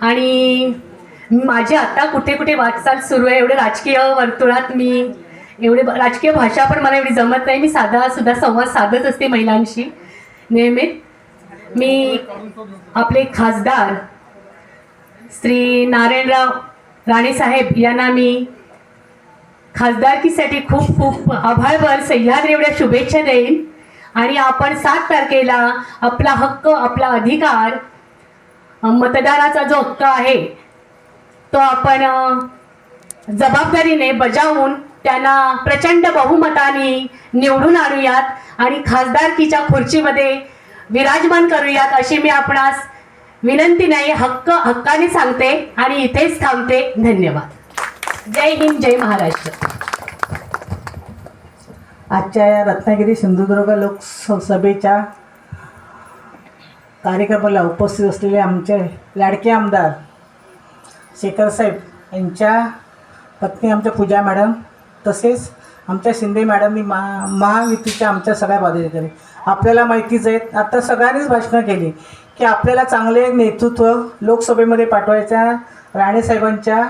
आणि माझी आता कुठे कुठे वाटचाल सुरू आहे एवढे राजकीय वर्तुळात मी एवढे राजकीय भाषा पण मला एवढी जमत नाही. मी साधा सुद्धा संवाद साधत असते महिलांशी. नेहमीच मी आपले खासदार श्री नारायणराव राणेसाहेब यांना मी खासदारकीसाठी खूप खूप आभाळभर सह्याद्री एवढ्या शुभेच्छा देईन. आणि आपण सात तारखेला आपला हक्क आपला अधिकार मतदानाचा जो हक्क आहे तो आपण जबाबदारीने बजावून त्यांना प्रचंड बहुमताने निवडून आणूयात आणि खासदारकीच्या खुर्चीमध्ये विराजमान करूयात अशी मी आपणास विनंती नाही. हक्क हक्काने सांगते आणि इथेच थांबते. धन्यवाद. जय हिंद जय महाराष्ट्र. आजच्या या रत्नागिरी सिंधुदुर्ग लोकसभेच्या कार्यक्रमाला उपस्थित असलेले आमचे लाडके आमदार शेखरसाहेब यांच्या पत्नी आमच्या पूजा मॅडम तसेच आमच्या शिंदे मॅडमनी महा महायुतीच्या आमच्या सगळ्या पदाधिकारी. आपल्याला माहितीच आहे आता सगळ्यांनीच भाषणं केली की आपल्याला चांगले नेतृत्व लोकसभेमध्ये पाठवायच्या राणेसाहेबांच्या